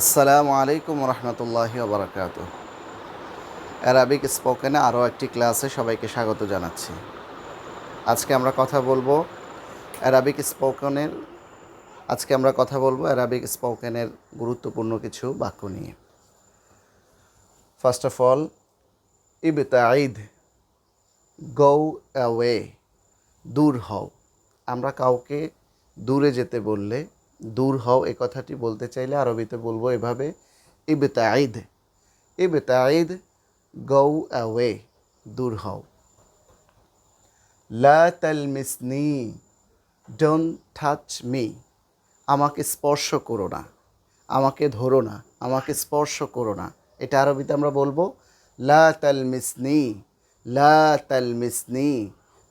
আসসালামু আলাইকুম রহমতুল্লাহি ওবরাকাত অ্যারাবিক স্পোকেনে আরও একটি ক্লাসে সবাইকে স্বাগত জানাচ্ছি। আজকে আমরা কথা বলব অ্যারাবিক স্পোকেনের আজকে আমরা কথা বলব অ্যারাবিক স্পোকেনের গুরুত্বপূর্ণ কিছু বাক্য নিয়ে। ফার্স্ট অফ অল ইবতাঈদ গৌ অ্যাওয়ে দূর হও। আমরা কাউকে দূরে যেতে বললে দূর হও এ কথাটি বলতে চাইলে আরবিতে বলব এভাবে, ইবতাঈদ ইবতাঈদ, গৌ অ্যাওয়ে, দূর হও। লা তালমিসনি, ডোন্ট টাচ মি, আমাকে স্পর্শ করো না, আমাকে ধরো না, আমাকে স্পর্শ করো না। এটা আরবিতে আমরা বলব, লা তালমিসনি লা তালমিসনি,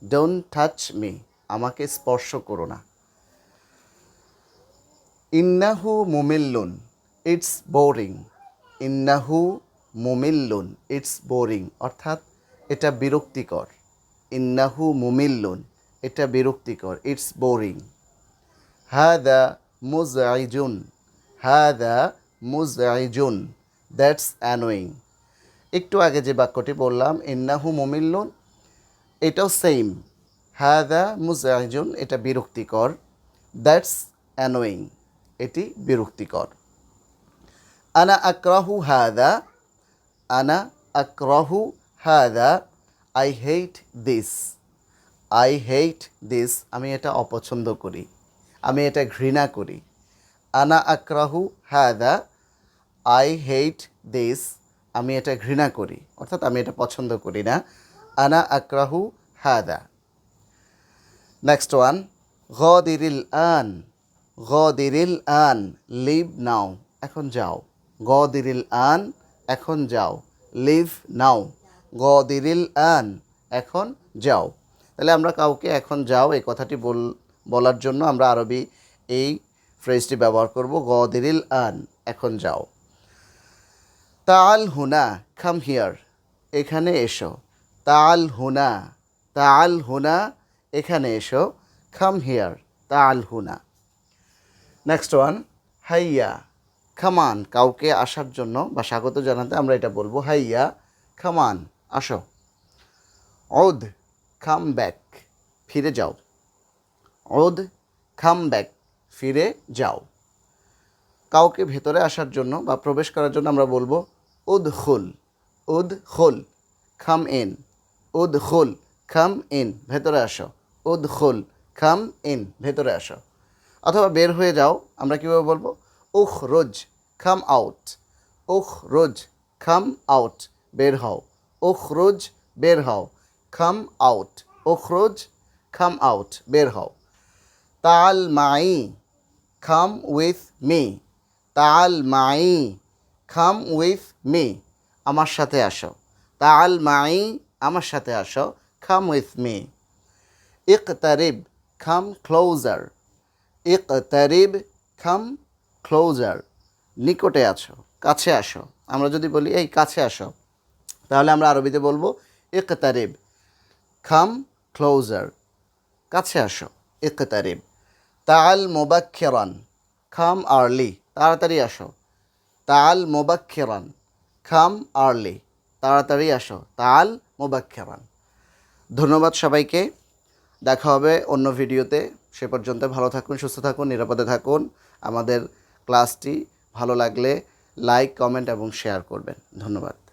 ডোন্ট টাচ মি, আমাকে স্পর্শ করো না। ইন্নাহু মুমিল্লুন, ইটস বোরিং। ইন্নাহু মুমিল্লুন, ইটস বোরিং। অর্থাৎ এটা বিরক্তিকর। ইন্নাহু মুমিল্লুন, এটা বিরক্তিকর, ইটস বোরিং। হাদা মুজাইজুন হাদা মুজাইজুন দ্যাটস অ্যানোয়িং। একটু আগে যে বাক্যটি বললাম, ইন্নাহু মুমিল্লুন, এটাও সেম। হাদা মুজাইজুন এটা বিরক্তিকর, দ্যাটস অ্যানোয়িং। এটি বিরক্তিকর। আনা আক্রাহু হাদা, আনা আক্রাহু হাদা I hate this I hate this আমি এটা অপছন্দ করি, আমি এটা ঘৃণা করি। আনা আক্রাহু হাদা আই হেট দিস আমি এটা ঘৃণা করি, অর্থাৎ আমি এটা পছন্দ করি না। আনা আক্রাহু হাদা। নেক্সট ওয়ান গদিরিল আন। গদিরিল আন, লিভ নাও, এখন যাও। গদিরিল আন, এখন যাও। লিভ নাও। গদিরিল আন, এখন যাও। তাহলে আমরা কাউকে এখন যাও এই কথাটি বল, বলার জন্য আমরা আরবি এই ফ্রেজটি ব্যবহার করব, গদিরিল আন, এখন যাও। তাল হুনা খাম হিয়ার এখানে এসো। তাল হুনা তাল হুনা, এখানে এসো। খাম হিয়ার তাল হুনা। নেক্সট ওয়ান হাইয়া খামান কাউকে আসার জন্য বা স্বাগত জানাতে আমরা এটা বলব। হাইয়া খামান আসো। ওদ খাম ব্যাক ফিরে যাও। ওদ খাম ব্যাক ফিরে যাও। কাউকে ভেতরে আসার জন্য বা প্রবেশ করার জন্য আমরা বলব উদ খুল উদ খুল খাম ইন উদ খুল খাম ইন ভেতরে আসো। উদ খুল খাম ইন ভেতরে আসো। অথবা বের হয়ে যাও, আমরা কীভাবে বলব? উখ রোজ খাম আউট উখ রোজ খাম আউট বের হও। উখ রোজ বের হও। খাম আউট উখ রোজ খাম আউট বের হও। তাল মাই খাম উইথ মি তাল মাই খাম উইথ মি আমার সাথে আসো। তাল মাই, আমার সাথে আসো। খাম উইথ মি ইকতারিব খাম ক্লোজার ইকতারিব খাম ক্লোজার নিকটে আছো, কাছে আসো। আমরা যদি বলি, এই, কাছে আসো, তাহলে আমরা আরবিতে বলব, ইকতারিব খাম ক্লোজার কাছে আসো, ইকতারিব তাল মোবাক্ষেরান খাম আর্লি তাড়াতাড়ি আসো তাল মোবাক্ষেরান খাম আর্লি তাড়াতাড়ি আসো তাল মোবাক্ষেরান ধন্যবাদ সবাইকে। দেখা হবে অন্য ভিডিওতে। সে পর্যন্ত ভালো থাকুন, সুস্থ থাকুন, নিরাপদে থাকুন। আমাদের ক্লাসটি ভালো লাগলে লাইক, কমেন্ট এবং শেয়ার করবেন। ধন্যবাদ।